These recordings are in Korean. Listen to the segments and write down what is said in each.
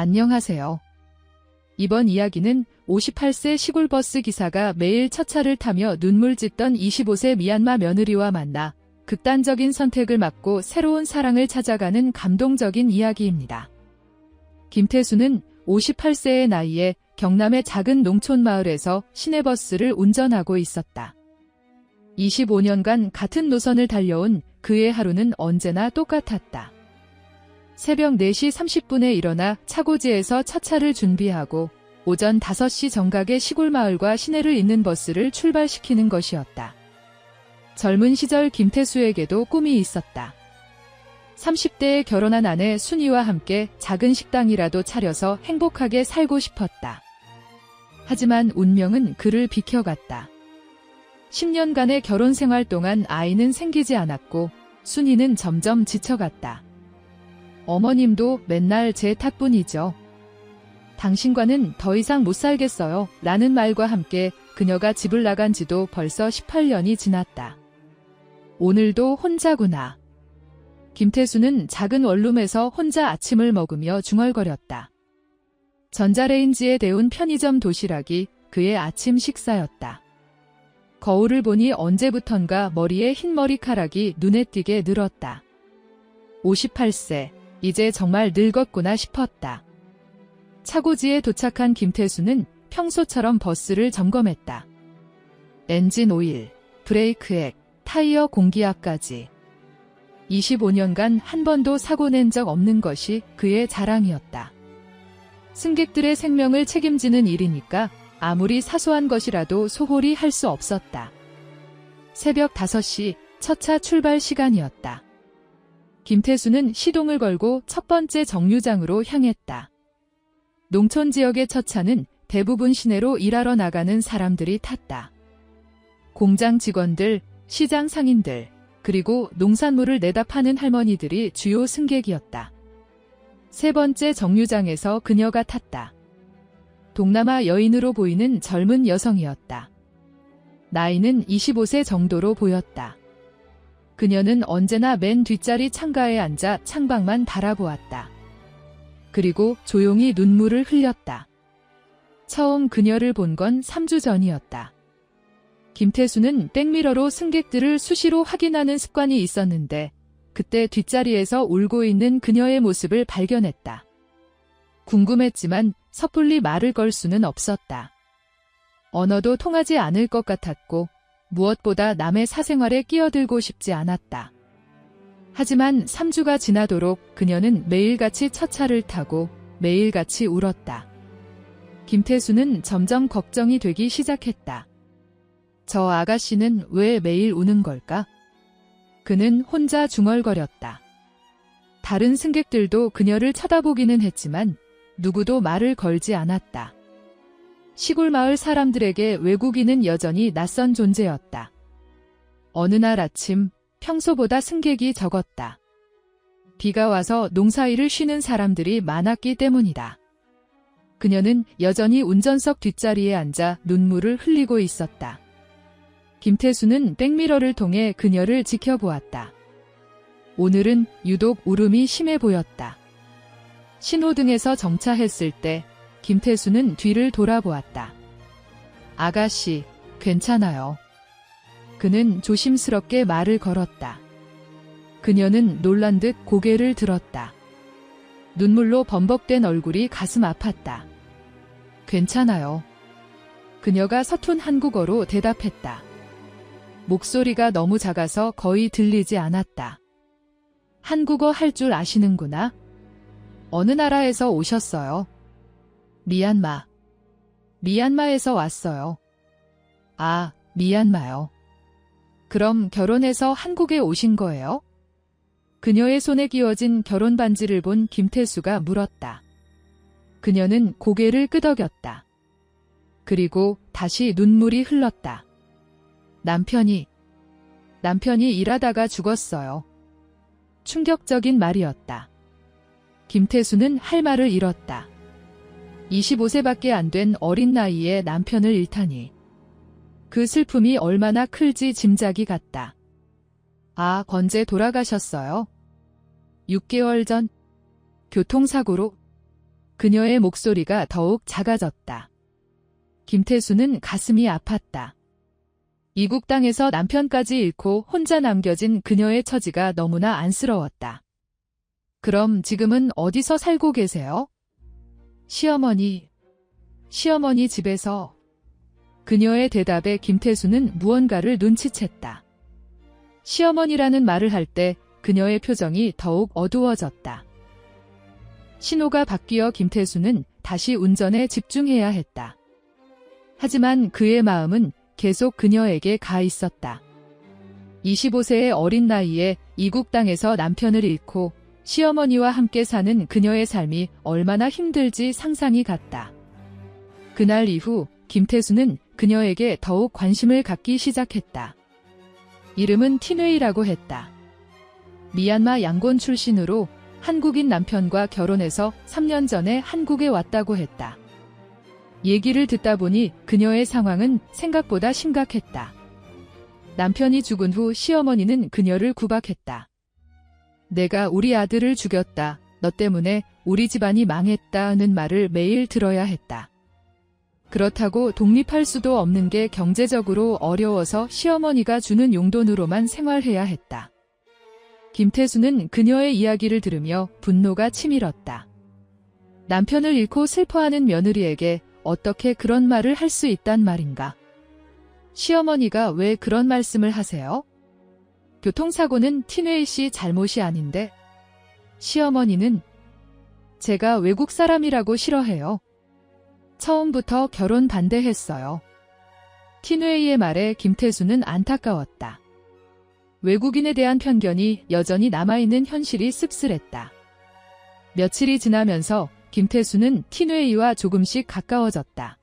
안녕하세요. 이번 이야기는 58세 시골버스 기사가 매일 첫 차를 타며 눈물 짓던 25세 미얀마 며느리와 만나 극단적인 선택을 막고 새로운 사랑을 찾아가는 감동적인 이야기입니다. 김태수는 58세의 나이에 경남의 작은 농촌 마을에서 시내버스를 운전하고 있었다. 25년간 같은 노선을 달려온 그의 하루는 언제나 똑같았다. 새벽 4시 30분에 일어나 차고지에서 첫 차를 준비하고 오전 5시 정각의 시골 마을과 시내를 잇는 버스를 출발시키는 것이었다. 젊은 시절 김태수에게도 꿈이 있었다. 30대에 결혼한 아내 순이와 함께 작은 식당이라도 차려서 행복하게 살고 싶었다. 하지만 운명은 그를 비켜갔다. 10년간의 결혼 생활 동안 아이는 생기지 않았고 순이는 점점 지쳐갔다. 어머님도 맨날 제 탓뿐이죠. 당신과는 더 이상 못 살겠어요. 라는 말과 함께 그녀가 집을 나간 지도 벌써 18년이 지났다. 오늘도 혼자구나. 김태수는 작은 원룸에서 혼자 아침을 먹으며 중얼거렸다. 전자레인지에 데운 편의점 도시락이 그의 아침 식사였다. 거울을 보니 언제부턴가 머리에 흰 머리카락이 눈에 띄게 늘었다. 58세, 이제 정말 늙었구나 싶었다. 차고지에 도착한 김태수는 평소처럼 버스를 점검했다. 엔진 오일, 브레이크 액, 타이어 공기압까지. 25년간 한 번도 사고 낸 적 없는 것이 그의 자랑이었다. 승객들의 생명을 책임지는 일이니까 아무리 사소한 것이라도 소홀히 할 수 없었다. 새벽 5시 첫 차 출발 시간이었다. 김태수는 시동을 걸고 첫 번째 정류장으로 향했다. 농촌 지역의 첫 차는 대부분 시내로 일하러 나가는 사람들이 탔다. 공장 직원들, 시장 상인들, 그리고 농산물을 내다 파는 할머니들이 주요 승객이었다. 세 번째 정류장에서 그녀가 탔다. 동남아 여인으로 보이는 젊은 여성이었다. 나이는 25세 정도로 보였다. 그녀는 언제나 맨 뒷자리 창가에 앉아 창밖만 바라보았다. 그리고 조용히 눈물을 흘렸다. 처음 그녀를 본 건 3주 전이었다. 김태수는 백미러로 승객들을 수시로 확인하는 습관이 있었는데 그때 뒷자리에서 울고 있는 그녀의 모습을 발견했다. 궁금했지만 섣불리 말을 걸 수는 없었다. 언어도 통하지 않을 것 같았고 무엇보다 남의 사생활에 끼어들고 싶지 않았다. 하지만 3주가 지나도록 그녀는 매일같이 첫 차를 타고 매일같이 울었다. 김태수는 점점 걱정이 되기 시작했다. 저 아가씨는 왜 매일 우는 걸까? 그는 혼자 중얼거렸다. 다른 승객들도 그녀를 쳐다보기는 했지만 누구도 말을 걸지 않았다. 시골 마을 사람들에게 외국인은 여전히 낯선 존재였다. 어느 날 아침 평소보다 승객이 적었다. 비가 와서 농사일을 쉬는 사람들이 많았기 때문이다. 그녀는 여전히 운전석 뒷자리에 앉아 눈물을 흘리고 있었다. 김태수는 백미러를 통해 그녀를 지켜보았다. 오늘은 유독 울음이 심해 보였다. 신호등에서 정차했을 때 김태수는 뒤를 돌아보았다. 아가씨, 괜찮아요. 그는 조심스럽게 말을 걸었다. 그녀는 놀란 듯 고개를 들었다. 눈물로 범벅된 얼굴이 가슴 아팠다. 괜찮아요. 그녀가 서툰 한국어로 대답했다. 목소리가 너무 작아서 거의 들리지 않았다. 한국어 할 줄 아시는구나. 어느 나라에서 오셨어요? 미얀마. 미얀마에서 왔어요. 아, 미얀마요. 그럼 결혼해서 한국에 오신 거예요? 그녀의 손에 끼워진 결혼 반지를 본 김태수가 물었다. 그녀는 고개를 끄덕였다. 그리고 다시 눈물이 흘렀다. 남편이, 남편이 일하다가 죽었어요. 충격적인 말이었다. 김태수는 할 말을 잃었다. 25세밖에 안 된 어린 나이에 남편을 잃다니. 그 슬픔이 얼마나 클지 짐작이 갔다. 아, 건재 돌아가셨어요? 6개월 전 교통사고로 그녀의 목소리가 더욱 작아졌다. 김태수는 가슴이 아팠다. 이국 땅에서 남편까지 잃고 혼자 남겨진 그녀의 처지가 너무나 안쓰러웠다. 그럼 지금은 어디서 살고 계세요? 시어머니, 시어머니 집에서 그녀의 대답에 김태수는 무언가를 눈치챘다. 시어머니라는 말을 할 때 그녀의 표정이 더욱 어두워졌다. 신호가 바뀌어 김태수는 다시 운전에 집중해야 했다. 하지만 그의 마음은 계속 그녀에게 가 있었다. 25세의 어린 나이에 이국 땅에서 남편을 잃고 시어머니와 함께 사는 그녀의 삶이 얼마나 힘들지 상상이 갔다. 그날 이후 김태수는 그녀에게 더욱 관심을 갖기 시작했다. 이름은 티뇌이라고 했다. 미얀마 양곤 출신으로 한국인 남편과 결혼해서 3년 전에 한국에 왔다고 했다. 얘기를 듣다 보니 그녀의 상황은 생각보다 심각했다. 남편이 죽은 후 시어머니는 그녀를 구박했다. 내가 우리 아들을 죽였다. 너 때문에 우리 집안이 망했다는 말을 매일 들어야 했다. 그렇다고 독립할 수도 없는 게 경제적으로 어려워서 시어머니가 주는 용돈으로만 생활해야 했다. 김태수는 그녀의 이야기를 들으며 분노가 치밀었다. 남편을 잃고 슬퍼하는 며느리에게 어떻게 그런 말을 할 수 있단 말인가? 시어머니가 왜 그런 말씀을 하세요? 교통사고는 티네이 씨 잘못이 아닌데 시어머니는 제가 외국 사람이라고 싫어해요. 처음부터 결혼 반대했어요. 티뇌이의 말에 김태수는 안타까웠다. 외국인에 대한 편견이 여전히 남아있는 현실이 씁쓸했다. 며칠이 지나면서 김태수는 티뇌이와 조금씩 가까워졌다.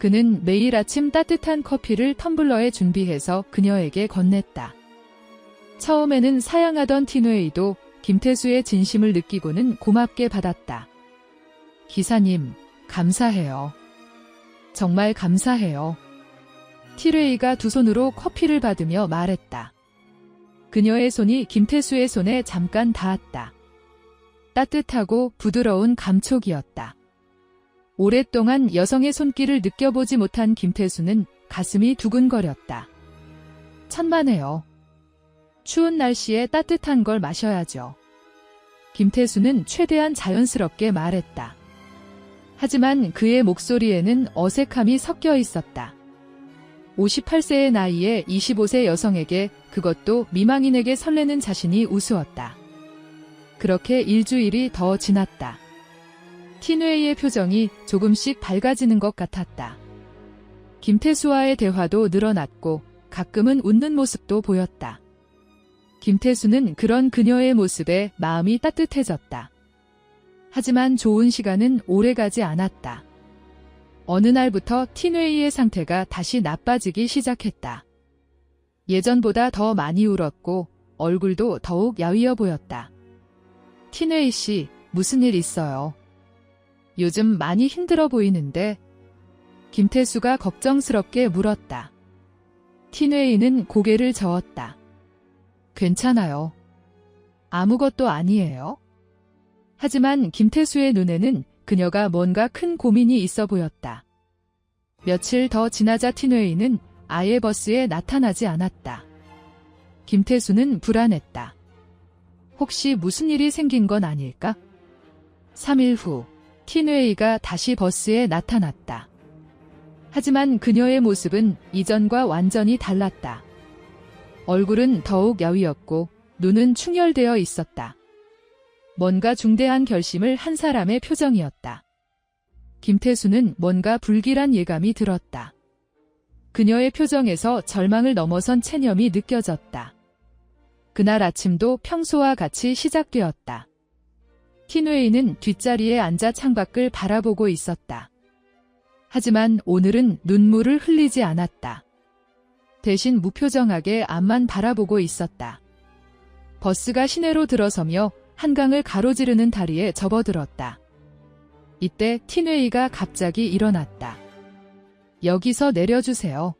그는 매일 아침 따뜻한 커피를 텀블러에 준비해서 그녀에게 건넸다. 처음에는 사양하던 티뇌이도 김태수의 진심을 느끼고는 고맙게 받았다. 기사님, 감사해요. 정말 감사해요. 티레이가 두 손으로 커피를 받으며 말했다. 그녀의 손이 김태수의 손에 잠깐 닿았다. 따뜻하고 부드러운 감촉이었다. 오랫동안 여성의 손길을 느껴보지 못한 김태수는 가슴이 두근거렸다. 천만에요. 추운 날씨에 따뜻한 걸 마셔야죠. 김태수는 최대한 자연스럽게 말했다. 하지만 그의 목소리에는 어색함이 섞여 있었다. 58세의 나이에 25세 여성에게 그것도 미망인에게 설레는 자신이 우스웠다. 그렇게 일주일이 더 지났다. 티뇌이의 표정이 조금씩 밝아지는 것 같았다. 김태수와의 대화도 늘어났고 가끔은 웃는 모습도 보였다. 김태수는 그런 그녀의 모습에 마음이 따뜻해졌다. 하지만 좋은 시간은 오래가지 않았다. 어느 날부터 티뇌이의 상태가 다시 나빠지기 시작했다. 예전보다 더 많이 울었고 얼굴도 더욱 야위어 보였다. 티뇌이 씨, 무슨 일 있어요? 요즘 많이 힘들어 보이는데 김태수가 걱정스럽게 물었다. 티뇌이는 고개를 저었다. 괜찮아요. 아무것도 아니에요. 하지만 김태수의 눈에는 그녀가 뭔가 큰 고민이 있어 보였다. 며칠 더 지나자 티뇌이는 아예 버스에 나타나지 않았다. 김태수는 불안했다. 혹시 무슨 일이 생긴 건 아닐까? 3일 후 티뇌이가 다시 버스에 나타났다. 하지만 그녀의 모습은 이전과 완전히 달랐다. 얼굴은 더욱 야위었고 눈은 충혈되어 있었다. 뭔가 중대한 결심을 한 사람의 표정이었다. 김태수는 뭔가 불길한 예감이 들었다. 그녀의 표정에서 절망을 넘어선 체념이 느껴졌다. 그날 아침도 평소와 같이 시작되었다. 티누에이는 뒷자리에 앉아 창밖을 바라보고 있었다. 하지만 오늘은 눈물을 흘리지 않았다. 대신 무표정하게 앞만 바라보고 있었다. 버스가 시내로 들어서며 한강을 가로지르는 다리에 접어들었다. 이때 티뇌이가 갑자기 일어났다. 여기서 내려주세요.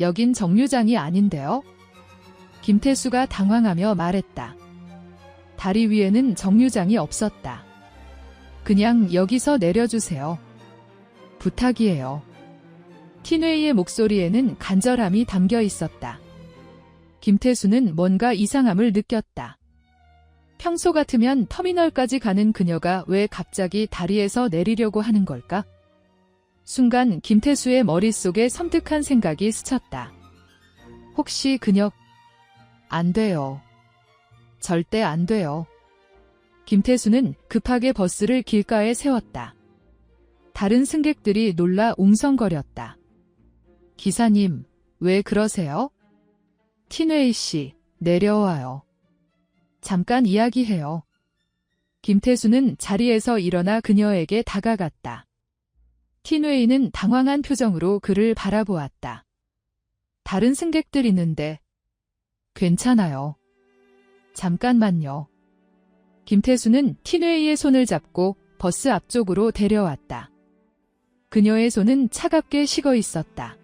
여긴 정류장이 아닌데요. 김태수가 당황하며 말했다. 다리 위에는 정류장이 없었다. 그냥 여기서 내려주세요. 부탁이에요. 티뇌이의 목소리에는 간절함이 담겨 있었다. 김태수는 뭔가 이상함을 느꼈다. 평소 같으면 터미널까지 가는 그녀가 왜 갑자기 다리에서 내리려고 하는 걸까? 순간 김태수의 머릿속에 섬뜩한 생각이 스쳤다. 혹시 그녀 안 돼요. 절대 안 돼요. 김태수는 급하게 버스를 길가에 세웠다. 다른 승객들이 놀라 웅성거렸다. 기사님, 왜 그러세요? 티뇌이 씨, 내려와요. 잠깐 이야기해요. 김태수는 자리에서 일어나 그녀에게 다가갔다. 티뇌이는 당황한 표정으로 그를 바라보았다. 다른 승객들 있는데. 괜찮아요. 잠깐만요. 김태수는 티뇌이의 손을 잡고 버스 앞쪽으로 데려왔다. 그녀의 손은 차갑게 식어 있었다.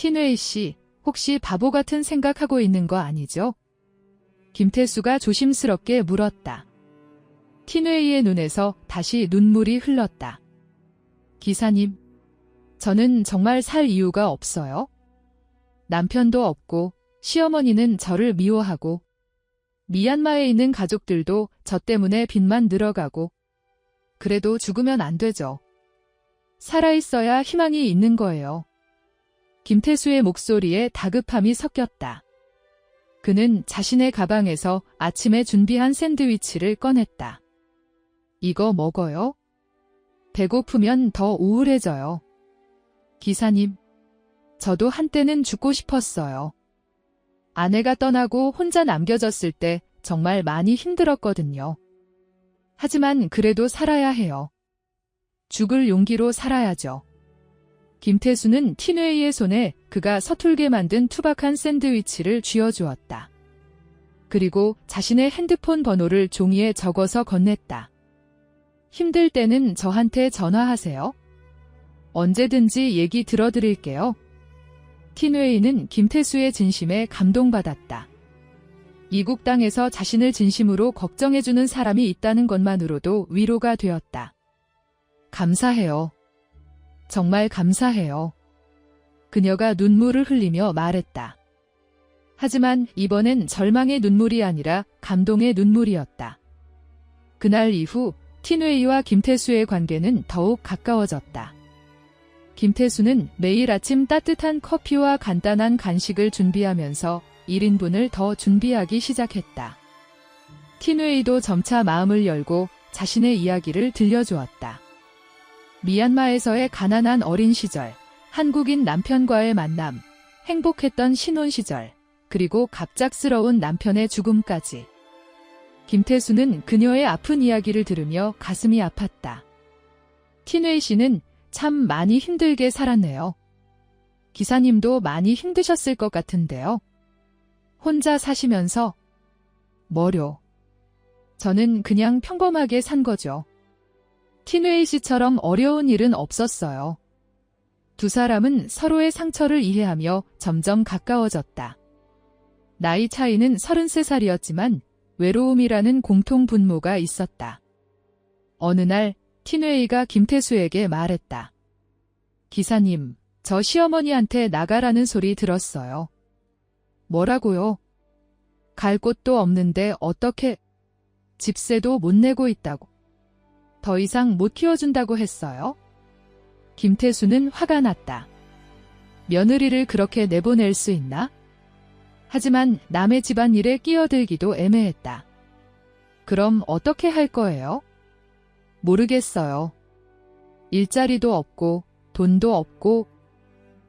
티뇌이 씨, 혹시 바보 같은 생각하고 있는 거 아니죠? 김태수가 조심스럽게 물었다. 티뇌이의 눈에서 다시 눈물이 흘렀다. 기사님, 저는 정말 살 이유가 없어요. 남편도 없고, 시어머니는 저를 미워하고, 미얀마에 있는 가족들도 저 때문에 빚만 늘어가고, 그래도 죽으면 안 되죠. 살아있어야 희망이 있는 거예요. 김태수의 목소리에 다급함이 섞였다. 그는 자신의 가방에서 아침에 준비한 샌드위치를 꺼냈다. 이거 먹어요? 배고프면 더 우울해져요. 기사님, 저도 한때는 죽고 싶었어요. 아내가 떠나고 혼자 남겨졌을 때 정말 많이 힘들었거든요. 하지만 그래도 살아야 해요. 죽을 용기로 살아야죠. 김태수는 티뇌이의 손에 그가 서툴게 만든 투박한 샌드위치를 쥐어주었다. 그리고 자신의 핸드폰 번호를 종이에 적어서 건넸다. 힘들 때는 저한테 전화하세요. 언제든지 얘기 들어드릴게요. 티뇌이는 김태수의 진심에 감동받았다. 이국 땅에서 자신을 진심으로 걱정해주는 사람이 있다는 것만으로도 위로가 되었다. 감사해요. 정말 감사해요. 그녀가 눈물을 흘리며 말했다. 하지만 이번엔 절망의 눈물이 아니라 감동의 눈물이었다. 그날 이후 티뇌이와 김태수의 관계는 더욱 가까워졌다. 김태수는 매일 아침 따뜻한 커피와 간단한 간식을 준비하면서 1인분을 더 준비하기 시작했다. 티뇌이도 점차 마음을 열고 자신의 이야기를 들려주었다. 미얀마에서의 가난한 어린 시절, 한국인 남편과의 만남, 행복했던 신혼 시절, 그리고 갑작스러운 남편의 죽음까지. 김태수는 그녀의 아픈 이야기를 들으며 가슴이 아팠다. 티뇌이 씨는 참 많이 힘들게 살았네요. 기사님도 많이 힘드셨을 것 같은데요. 혼자 사시면서 뭐려. 저는 그냥 평범하게 산 거죠. 티뇌이 씨처럼 어려운 일은 없었어요. 두 사람은 서로의 상처를 이해하며 점점 가까워졌다. 나이 차이는 33살이었지만 외로움이라는 공통 분모가 있었다. 어느 날 티뇌이가 김태수에게 말했다. 기사님, 저 시어머니한테 나가라는 소리 들었어요. 뭐라고요? 갈 곳도 없는데 어떻게 집세도 못 내고 있다고. 더 이상 못 키워준다고 했어요? 김태수는 화가 났다. 며느리를 그렇게 내보낼 수 있나? 하지만 남의 집안 일에 끼어들기도 애매했다. 그럼 어떻게 할 거예요? 모르겠어요. 일자리도 없고 돈도 없고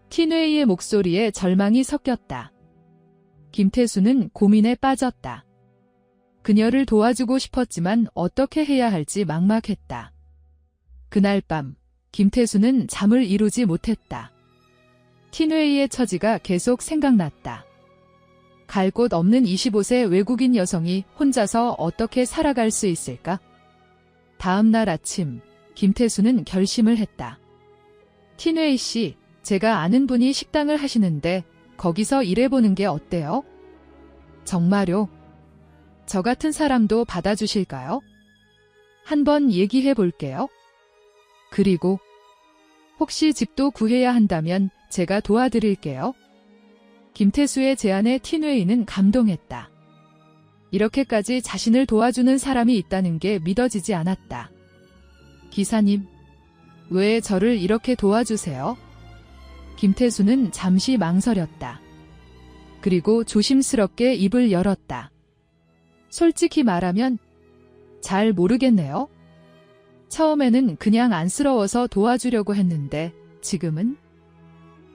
티뇌이의 목소리에 절망이 섞였다. 김태수는 고민에 빠졌다. 그녀를 도와주고 싶었지만 어떻게 해야 할지 막막했다. 그날 밤 김태수는 잠을 이루지 못했다. 티뇌이의 처지가 계속 생각났다. 갈 곳 없는 25세 외국인 여성이 혼자서 어떻게 살아갈 수 있을까? 다음 날 아침 김태수는 결심을 했다. 티뇌이 씨, 제가 아는 분이 식당을 하시는데 거기서 일해보는 게 어때요? 정말요? 저 같은 사람도 받아주실까요? 한번 얘기해 볼게요. 그리고 혹시 집도 구해야 한다면 제가 도와드릴게요. 김태수의 제안에 티뇌이는 감동했다. 이렇게까지 자신을 도와주는 사람이 있다는 게 믿어지지 않았다. 기사님, 왜 저를 이렇게 도와주세요? 김태수는 잠시 망설였다. 그리고 조심스럽게 입을 열었다. 솔직히 말하면 잘 모르겠네요. 처음에는 그냥 안쓰러워서 도와주려고 했는데 지금은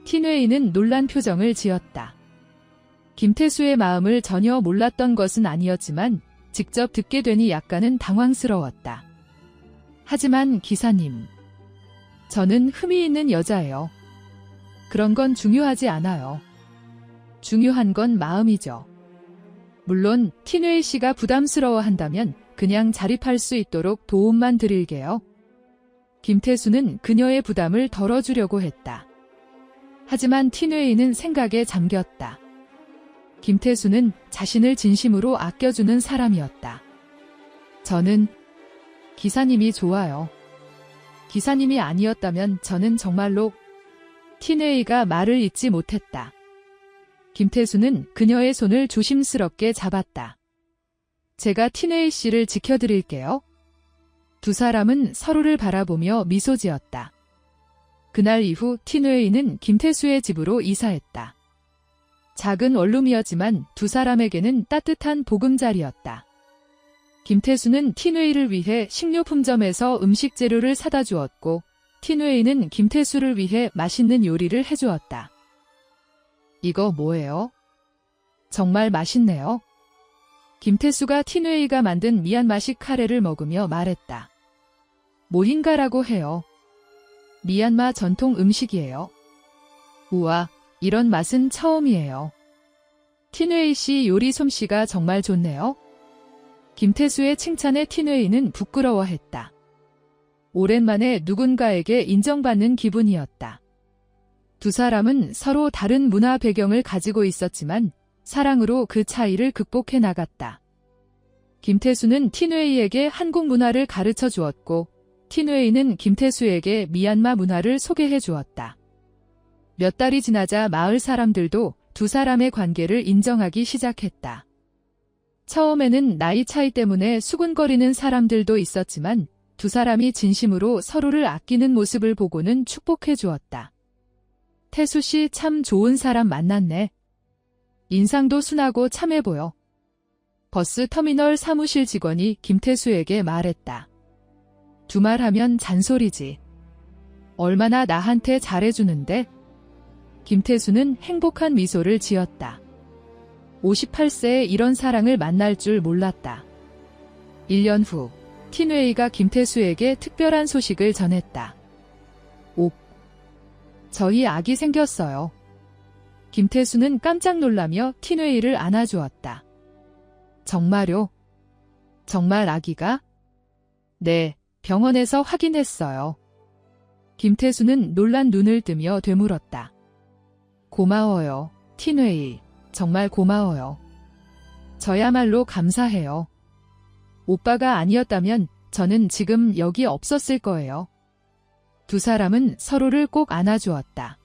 티뇌이는 놀란 표정을 지었다. 김태수의 마음을 전혀 몰랐던 것은 아니었지만 직접 듣게 되니 약간은 당황스러웠다. 하지만 기사님, 저는 흠이 있는 여자예요. 그런 건 중요하지 않아요. 중요한 건 마음이죠. 물론 티뇌이 씨가 부담스러워 한다면 그냥 자립할 수 있도록 도움만 드릴게요. 김태수는 그녀의 부담을 덜어주려고 했다. 하지만 티뇌이는 생각에 잠겼다. 김태수는 자신을 진심으로 아껴주는 사람이었다. 저는 기사님이 좋아요. 기사님이 아니었다면 저는 정말로 티뇌이가 말을 잇지 못했다. 김태수는 그녀의 손을 조심스럽게 잡았다. 제가 티네이 씨를 지켜드릴게요. 두 사람은 서로를 바라보며 미소 지었다. 그날 이후 티누에이는 김태수의 집으로 이사했다. 작은 원룸이었지만 두 사람에게는 따뜻한 보금자리였다. 김태수는 티누에이를 위해 식료품점에서 음식 재료를 사다 주었고 티누에이는 김태수를 위해 맛있는 요리를 해주었다. 이거 뭐예요? 정말 맛있네요. 김태수가 티누에이가 만든 미얀마식 카레를 먹으며 말했다. 모힌가라고 해요. 미얀마 전통 음식이에요. 우와, 이런 맛은 처음이에요. 티누에이 씨 요리 솜씨가 정말 좋네요. 김태수의 칭찬에 티누에이는 부끄러워했다. 오랜만에 누군가에게 인정받는 기분이었다. 두 사람은 서로 다른 문화 배경을 가지고 있었지만 사랑으로 그 차이를 극복해 나갔다. 김태수는 티누에이에게 한국 문화를 가르쳐 주었고 티누에이는 김태수에게 미얀마 문화를 소개해 주었다. 몇 달이 지나자 마을 사람들도 두 사람의 관계를 인정하기 시작했다. 처음에는 나이 차이 때문에 수군거리는 사람들도 있었지만 두 사람이 진심으로 서로를 아끼는 모습을 보고는 축복해 주었다. 태수 씨 참 좋은 사람 만났네. 인상도 순하고 참해 보여. 버스 터미널 사무실 직원이 김태수에게 말했다. 두말하면 잔소리지. 얼마나 나한테 잘해주는데? 김태수는 행복한 미소를 지었다. 58세에 이런 사랑을 만날 줄 몰랐다. 1년 후, 티누에이가 김태수에게 특별한 소식을 전했다. 옥. 저희 아기 생겼어요. 김태수는 깜짝 놀라며 티누에이를 안아주었다. 정말요? 정말 아기가? 네, 병원에서 확인했어요. 김태수는 놀란 눈을 뜨며 되물었다. 고마워요, 티누에이. 정말 고마워요. 저야말로 감사해요. 오빠가 아니었다면 저는 지금 여기 없었을 거예요. 두 사람은 서로를 꼭 안아주었다.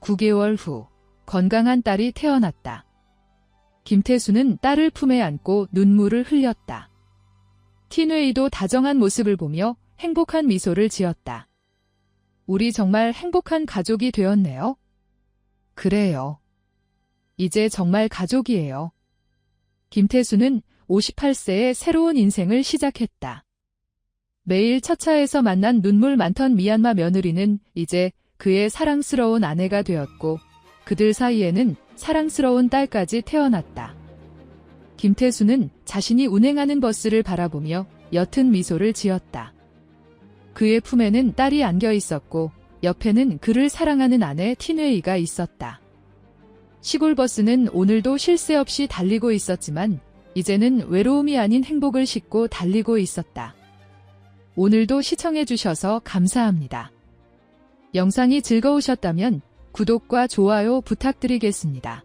9개월 후 건강한 딸이 태어났다. 김태수는 딸을 품에 안고 눈물을 흘렸다. 티누에이도 다정한 모습을 보며 행복한 미소를 지었다. 우리 정말 행복한 가족이 되었네요. 그래요. 이제 정말 가족이에요. 김태수는 58세의 새로운 인생을 시작했다. 매일 첫 차에서 만난 눈물 많던 미얀마 며느리는 이제 그의 사랑스러운 아내가 되었고 그들 사이에는 사랑스러운 딸까지 태어났다. 김태수는 자신이 운행하는 버스를 바라보며 옅은 미소를 지었다. 그의 품에는 딸이 안겨 있었고 옆에는 그를 사랑하는 아내 티누에이가 있었다. 시골 버스는 오늘도 쉴 새 없이 달리고 있었지만 이제는 외로움이 아닌 행복을 싣고 달리고 있었다. 오늘도 시청해주셔서 감사합니다. 영상이 즐거우셨다면 구독과 좋아요 부탁드리겠습니다.